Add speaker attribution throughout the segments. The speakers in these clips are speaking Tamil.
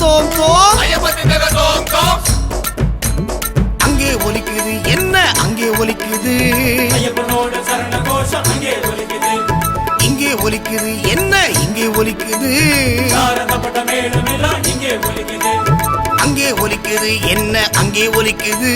Speaker 1: தோம் தோம்
Speaker 2: தோம் தோம்
Speaker 1: அங்கே ஒலிக்குது என்ன அங்கே ஒலிக்குது? இங்கே ஒலிக்குது என்ன இங்கே ஒலிக்குது
Speaker 3: இங்கே ஒலிக்குது?
Speaker 1: அங்கே ஒலிக்குது என்ன அங்கே ஒலிக்குது?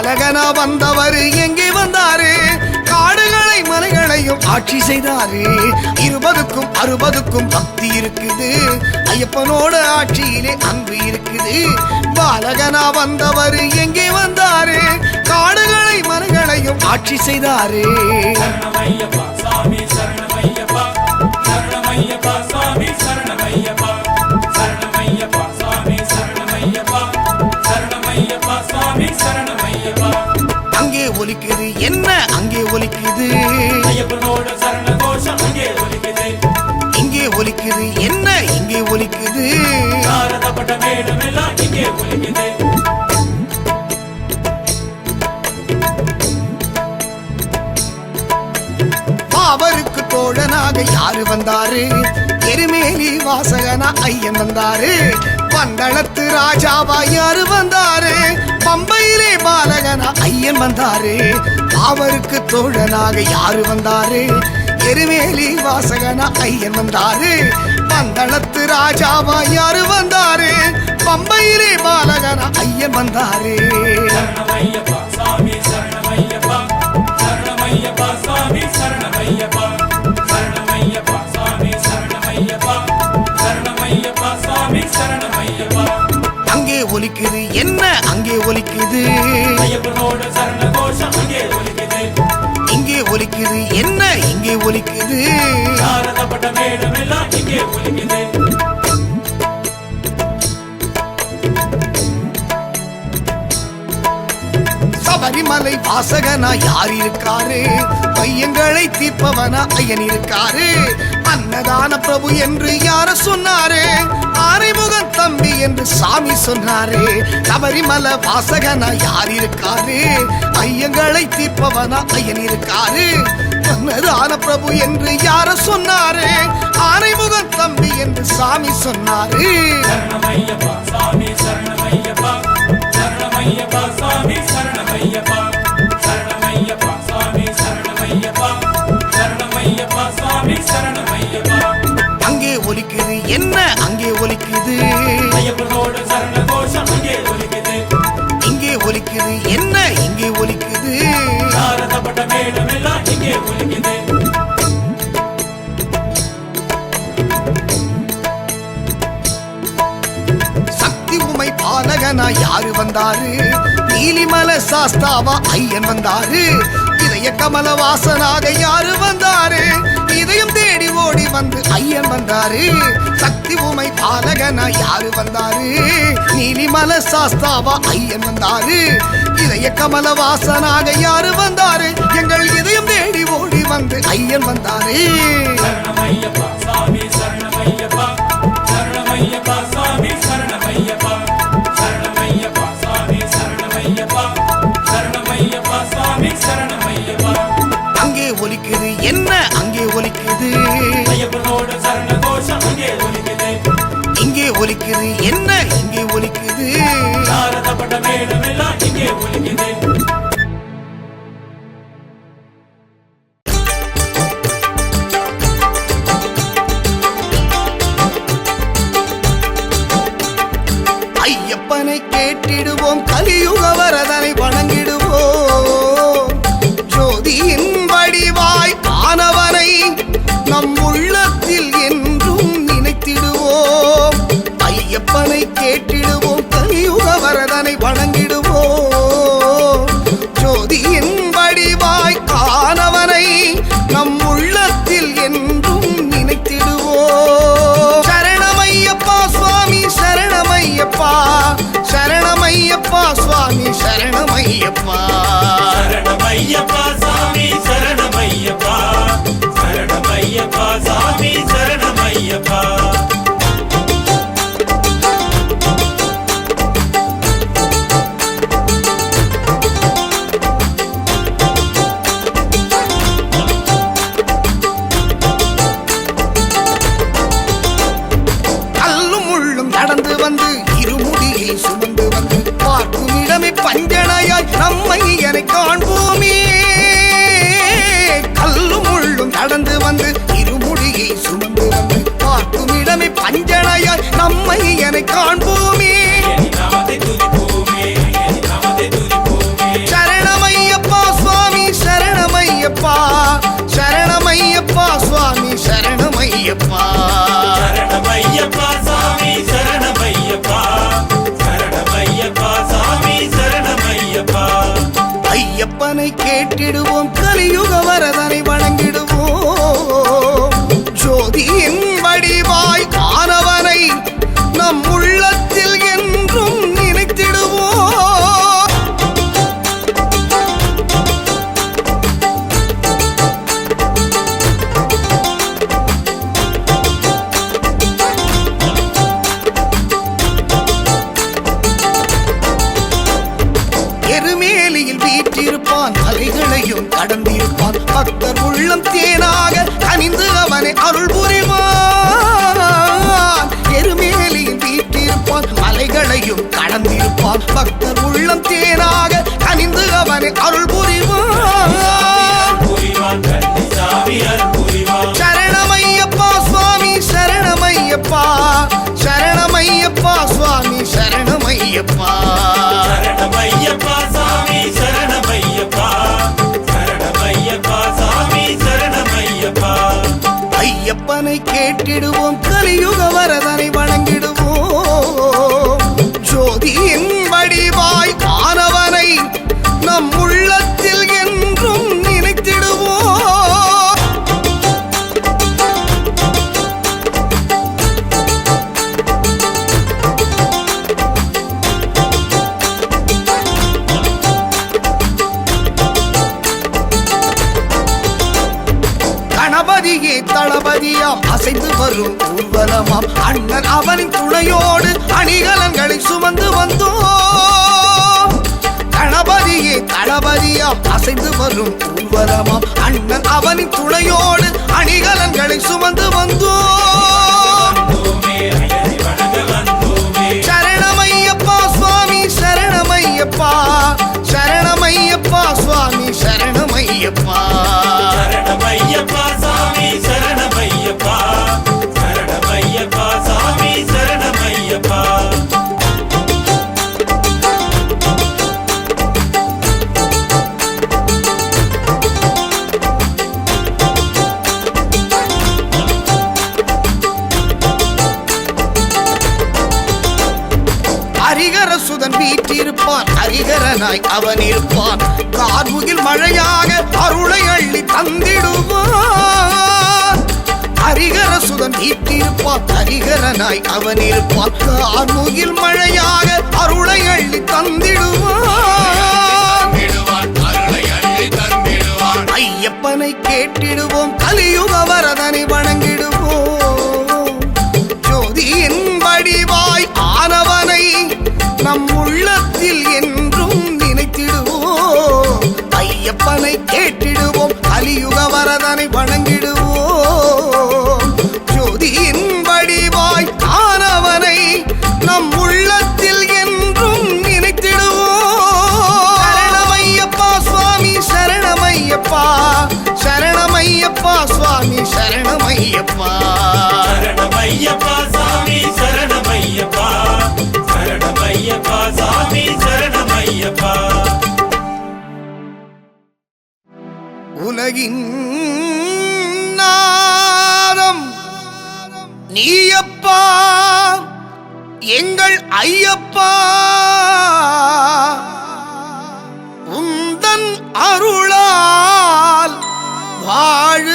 Speaker 1: பாலகனா வந்தவர் எங்கே வந்தாரு? காடுகளை மலைகளையும் ஆட்சி செய்தாரு. இருபதுக்கும் அறுபதுக்கும் பக்தி இருக்குது. ஐயப்பனோட ஆட்சியிலே அன்பு இருக்குது. பாலகனா வந்தவர் எங்கே வந்தாரு? காடுகளை மலைகளையும் ஆட்சி செய்தாரு.
Speaker 3: சரணமையப்பா சாமி சரணமையப்பா. சரணமையப்பா சாமி சரணமையப்பா.
Speaker 1: ஒலிக்குது. என்ன அங்கே ஒலிக்குது? இங்கே ஒலிக்குது. என்ன இங்கே ஒலிக்குது? அவருக்கு தோழனாக யாரு வந்தாரு? எருமேலி வாசகனா ஐயன் வந்தாரு. மண்டலத்து ராஜாவா யாரு வந்தாரு பம்பையிலே பாலகனா ஐயன் வந்தாரு. அவருக்கு தோழனாக யாரு வந்தாரு? எருமேலி வாசகனா ஐயன் வந்தாரு. பந்தளத்து ராஜாவாயாரு வந்தாரு பம்பையிலே பாலகனா ஐயன் வந்தாரு. வாசகனா யார் இருக்காரு பையங்களை தீர்ப்பவனா ஐயன் இருக்காரு அன்னதான பிரபு என்று யார சொன்னாரு? ஆரைமுகன் தம்பி என்று சாமி சொன்னாரு. சபரிமலை வாசகனா யார் இருக்காரு ஐயங்களை தீர்ப்பவனா ஐயன் இருக்காரு அன்னதான பிரபு என்று யார சொன்னாரு? ஆரைமுகன் தம்பி என்று சாமி சொன்னாரு.
Speaker 3: சரணமையப்பா சாமி சரணமையப்பா. சரணமையப்பா சாமி சரணமையப்பா. சரணமையப்பா சாமி சரணமையப்பா. சரணமையப்பா சாமி சரணமையப்பா.
Speaker 1: அங்கே ஒலிக்குது என்ன? அங்கே ஒலிக்குது.
Speaker 3: ஐயப்பனோட சரண கோஷம் அங்கே ஒலிக்குது.
Speaker 1: இங்கே ஒலிக்குது என்ன? இங்கே ஒலிக்குது.
Speaker 3: சாரதப்பட்ட மேலும் எல்லாம் இங்கே ஒலிக்குது.
Speaker 1: சக்தி உமை பாலகனா யாரு வந்தாரு? நீலிமல சாஸ்தாவா ஐயன் வந்தாரு. இதய கமல வாசனாக யாரு வந்தாரு? இதயம் தேடி ஓடி வந்து ஐயன் வந்தாரு. சக்தி உமை பாலகனா யாரு வந்தாரு? நீலிமல சாஸ்தாவா ஐயன் வந்தாரு. இதய கமல வாசனாக யாரு வந்தாரு? எங்கள் இதயம் தேடி ஓடி வந்து ஐயன் வந்தாரு. என்ன இங்கே ஒலிக்குது?
Speaker 3: சாரதப்பட்ட மேலும் எல்லாம் இங்கே ஒலிக்குது.
Speaker 1: ஐயப்பனை கேட்டிடுவோம் கலியுக ஐயப்பா சுவாமி சரணம் ஐயப்பா சரணம்
Speaker 3: ஐயப்பா சாமி
Speaker 1: சரணம் ஐயப்பா
Speaker 3: சரணம் ஐயப்பா சாமி சரணம்
Speaker 1: ஐயப்பா கணக்கிடுவோம் கலியுக வர துணையோடு அணிகலன்களை சுமந்து அசுதன் வீற்றிருப்பான் ஹரிகரனாய் அவன் இருப்பான் கார்முகில் மழையாக அருளை அள்ளி தந்திடுவான். ஹரிகர சுதன் வீற்றிருப்பான் ஹரிகரனாய் அவன் இருப்பான் கார்முகில் மழையாக அருளை அள்ளி தந்திடுவான். ஐயப்பனை கேட்டிடுவோம் கலியுக வரதனை வணங்கி ஐயப்பா எங்கள் ஐயப்பா. உந்தன் அருளால் வாழ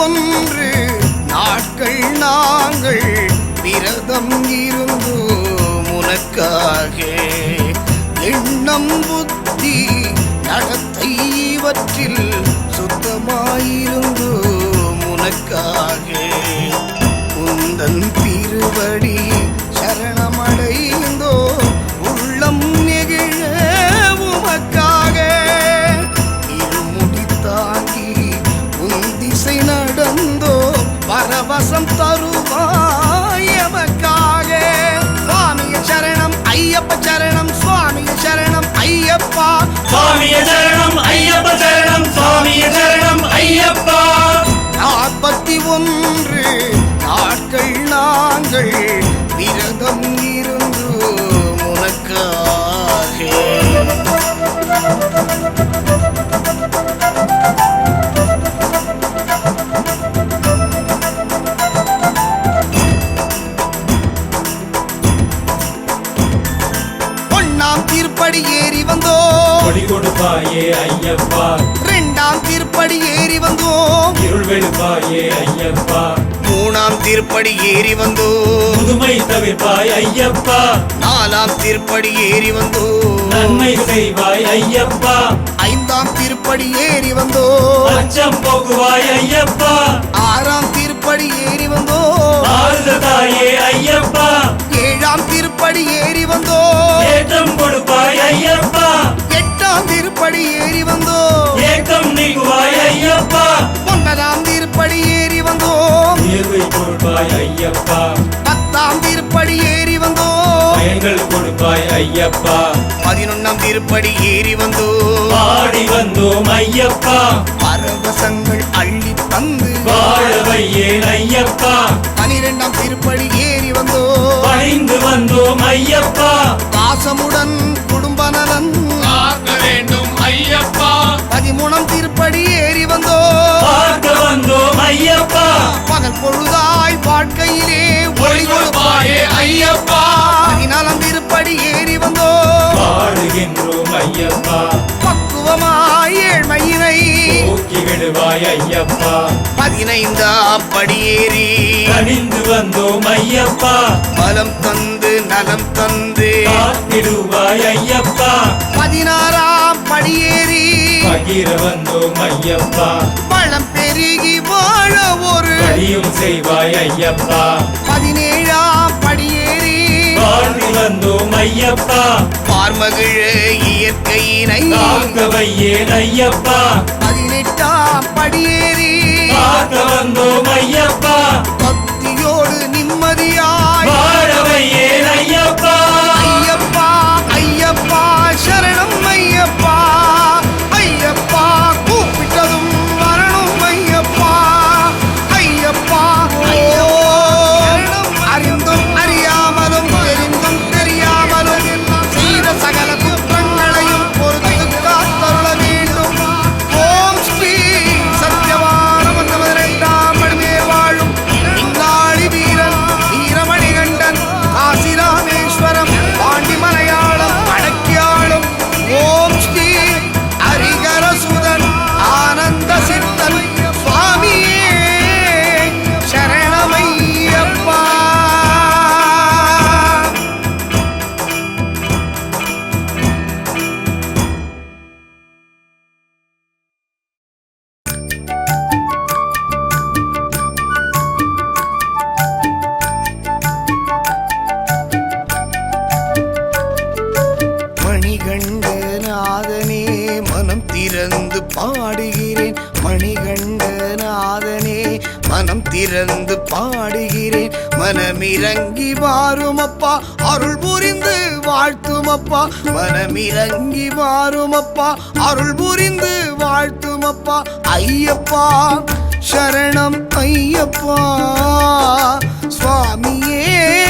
Speaker 1: ஒன்று. நாட்கள் நாங்கள் விரதம் இருந்து உனக்காக. எண்ணம் புத்தி நடத்தை இவற்றில் சுத்தமாயிருந்து உனக்காக. உந்தன் திருவடி விரதம் இருந்து உனக்காக. ஒண்ணாம் திருப்படி ஏறி வந்தோம்.
Speaker 3: கொடி கொடுப்பாயே ஐயப்பா.
Speaker 1: ரெண்டாம் திருப்படி ஏறி வந்தோம்.
Speaker 3: இருள் வெளுப்பாயே ஐயப்பா.
Speaker 1: மூணாம் திருப்படி ஏறி வந்தோம்
Speaker 3: புதுமை தவிர்ப்பாய் ஐயப்பா.
Speaker 1: நாலாம் திருப்படி ஏறி வந்தோம்
Speaker 3: நன்மை செய்வாய் ஐயப்பா.
Speaker 1: ஐந்தாம் திருப்படி ஏறி வந்தோம்
Speaker 3: அச்சம் போக்குவாய் ஐயப்பா.
Speaker 1: ஆறாம் திருப்படி ஏறி
Speaker 3: ஆறுத தாயே ஐயப்பா.
Speaker 1: ஏழாம் திருப்படி ஏறி வந்தோம்
Speaker 3: ஏற்றம் கொடுப்பாய் ஐயப்பா.
Speaker 1: எட்டாம் திருப்படி ஏறி வந்தோம்
Speaker 3: ஏக்கம் நீக்குவாய் ஐயப்பா.
Speaker 1: ஒன்பதாம் திருப்படி
Speaker 3: கொடுப்பாய் ஐயப்பா.
Speaker 1: பத்தாம் திருப்படி ஏறி வந்தோம்
Speaker 3: பயங்கள் கொடுப்பாய் ஐயப்பா.
Speaker 1: பதினொன்னாம் திருப்படி ஏறி வந்தோம்
Speaker 3: பாடி வந்தோம் ஐயப்பா.
Speaker 1: பரவசங்கள் அள்ளி தந்து.
Speaker 3: வாழ வையேன் ஐயப்பா.
Speaker 1: பனிரெண்டாம் திருப்படி ஏறி வந்தோம்
Speaker 3: பணிந்து வந்தோம் ஐயப்பா.
Speaker 1: பாசமுடன் குடும்ப நலன்
Speaker 2: வேண்டும் ஐயப்பா.
Speaker 1: பதிமூணாம் திருப்படி ஏறி வந்தோம்
Speaker 3: பார்க்க வந்தோம் ஐயப்பா.
Speaker 1: பகல் பொழுதாய் வாழ்க்கையிலே ஒளி கொடுப்பாயே
Speaker 2: ஐயப்பா.
Speaker 1: பதினாலாம் திருப்படி ஏறி வந்தோம்.
Speaker 3: பாடுகின்றோம் ஐயப்பா. போக்கி விடுவாய் ஐயப்பா.
Speaker 1: பதினைந்தாம் படி ஏறி
Speaker 3: கனிந்து வந்தோம் ஐயப்பா.
Speaker 1: பலம் தந்து நலம் தந்து
Speaker 3: காத்திடுவாய் ஐயப்பா.
Speaker 1: பதினாறாம் படி ஏறி
Speaker 3: பகிர வந்தோம் ஐயப்பா.
Speaker 1: பழம் பெருகி வாழ ஒரு
Speaker 3: வழியும் செய்வாய் ஐயப்பா.
Speaker 1: பதினேழாம் படி ஏறி
Speaker 3: வாழ்ந்து வந்தோம் ஐயப்பா.
Speaker 1: பார்மகிழ இயற்கையினை
Speaker 3: ஐயப்பா.
Speaker 1: பதினெட்டாம் படி ஏறி
Speaker 3: வந்தோம் ஐயப்பா.
Speaker 1: மணிகண்டநாதனே மனம் திறந்து பாடுகிறேன். மணிகண்டநாதனே மனம் திறந்து பாடுகிறேன். மனமிறங்கி வாருமப்பா அருள் புரிந்து வாழ்த்துமப்பா. மனமிறங்கி வாருமப்பா அருள் புரிந்து வாழ்த்துமப்பா. ஐயப்பா சரணம் ஐயப்பா சுவாமியே.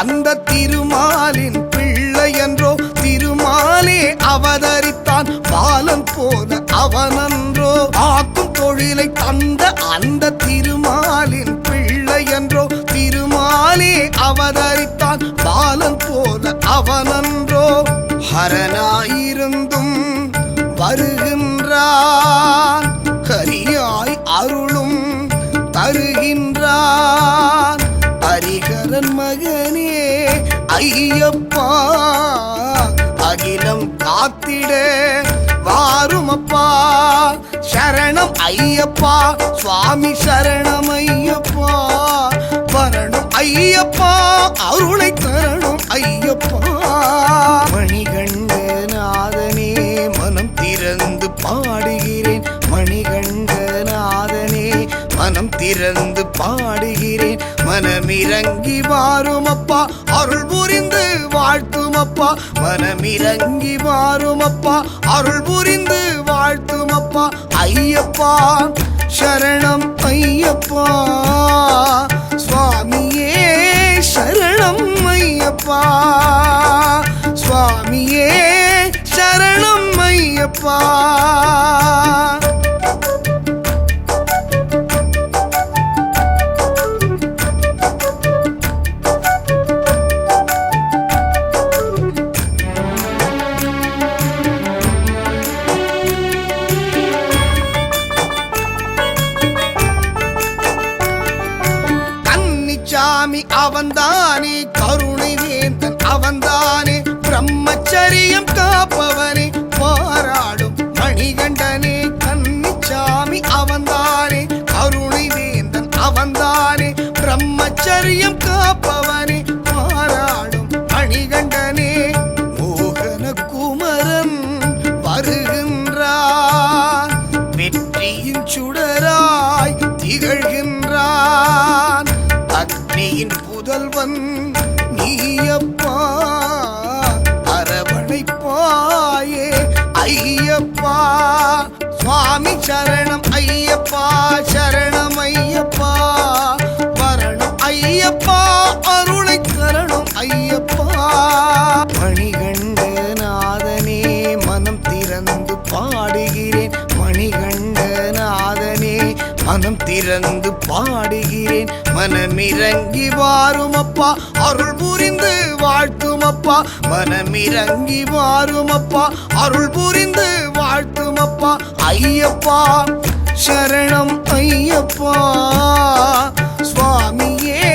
Speaker 1: அந்த திருமாலின் பிள்ளை என்றோ திருமாலே அவதரித்தான். பாலன் போல அவனன்றோ ஆக்கும் தொழிலை தந்த அந்த திருமாலின் பிள்ளை என்றோ திருமாலே அவதரித்தான். பாலன் போல அவனன்றோ ஹரனாயிருந்தும் வருகின்றான். கரியாய் அருளும் தருகின்றான். ஹரிகரன் மகனே ஐயப்பா அகிலம் காத்திட வாருமப்பா. சரணம் ஐயப்பா சுவாமி சரணம் ஐயப்பா. வரணும் ஐயப்பா அருளை தரணும் ஐயப்பா. மணிகண்டநாதனே மனம் திறந்து பாடுகிறேன். மணிகண்டநாதனே மனம் திறந்து பாடுகிறேன். மனமிறங்கி வாருமப்பா அருள் புரிந்து வாழ்த்துமப்பா. மனமிறங்கி வாருமப்பா அருள் புரிந்து வாழ்த்துமப்பா. ஐயப்பா சரணம் ஐயப்பா. சுவாமியே சரணம் ஐயப்பா. சுவாமியே சரணம் ஐயப்பா. பிரம்மச்சரியம் காப்பவனே பாராடும் அணிகண்டனே மோகன குமரன் வருகின்றான். வெற்றியின் சுடராய் திகழ்கின்றான். அக்னியின் புதல்வன் நீயப்பா அரவணைப்பாயே ஐயப்பா. சுவாமி சரணம் ஐயப்பா சரணம் ஐயப்பா. ஐயப்பா அருளை தரணும் ஐயப்பா. மணிகண்ட நாதனே மனம் திறந்து பாடுகிறேன். மணிகண்ட நாதனே மனம் திறந்து பாடுகிறேன். மனமிறங்கி வாருமப்பா அருள் புரிந்து வாழ்த்துமப்பா. மனமிறங்கி வாருமப்பா அருள் புரிந்து வாழ்த்துமப்பா. ஐயப்பா சரணம் ஐயப்பா. சுவாமியே